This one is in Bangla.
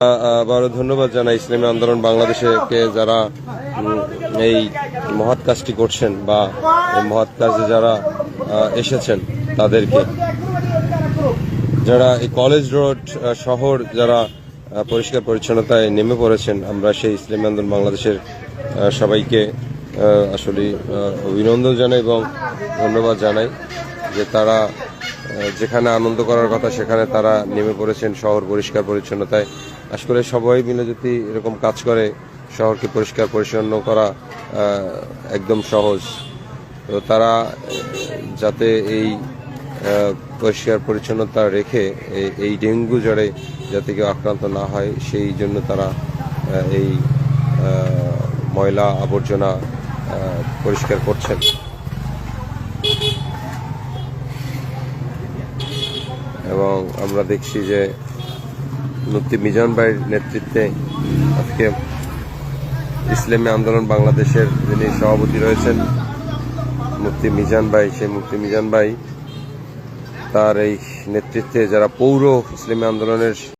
আবারও ধন্যবাদ জানাই ইসলামী আন্দোলন বাংলাদেশকে যারা এই মহৎ কাজটি করছেন বা এই মহৎ কাজে যারা এসেছেন তাদেরকে। যারা এই কলেজ রোড শহর যারা পরিষ্কার পরিচ্ছন্নতায় নেমে পড়েছেন, আমরা সেই ইসলামী আন্দোলন বাংলাদেশের সবাইকে আসলে অভিনন্দন জানাই এবং ধন্যবাদ জানাই যে তারা যেখানে আনন্দ করার কথা, সেখানে তারা নেমে পড়েছেন শহর পরিষ্কার পরিচ্ছন্নতায়। আসলে সবাই মিলে যদি এরকম কাজ করে, শহরকে পরিষ্কার পরিচ্ছন্ন করা একদম সহজ। তো তারা যাতে এই পরিষ্কার পরিচ্ছন্নতা রেখে এই- ডেঙ্গু জ্বরে যাতে কেউ আক্রান্ত না হয়, সেই জন্য তারা এই ময়লা আবর্জনা পরিষ্কার করছেন। এবং আমরা দেখছি যে মুক্তি মিজান ভাইয়ের নেতৃত্বে আজকে ইসলামী আন্দোলন বাংলাদেশের যিনি সভাপতি রয়েছেন মুক্তি মিজান ভাই, সেই মুক্তি মিজান ভাই, তার এই নেতৃত্বে যারা পৌর ইসলামী আন্দোলনের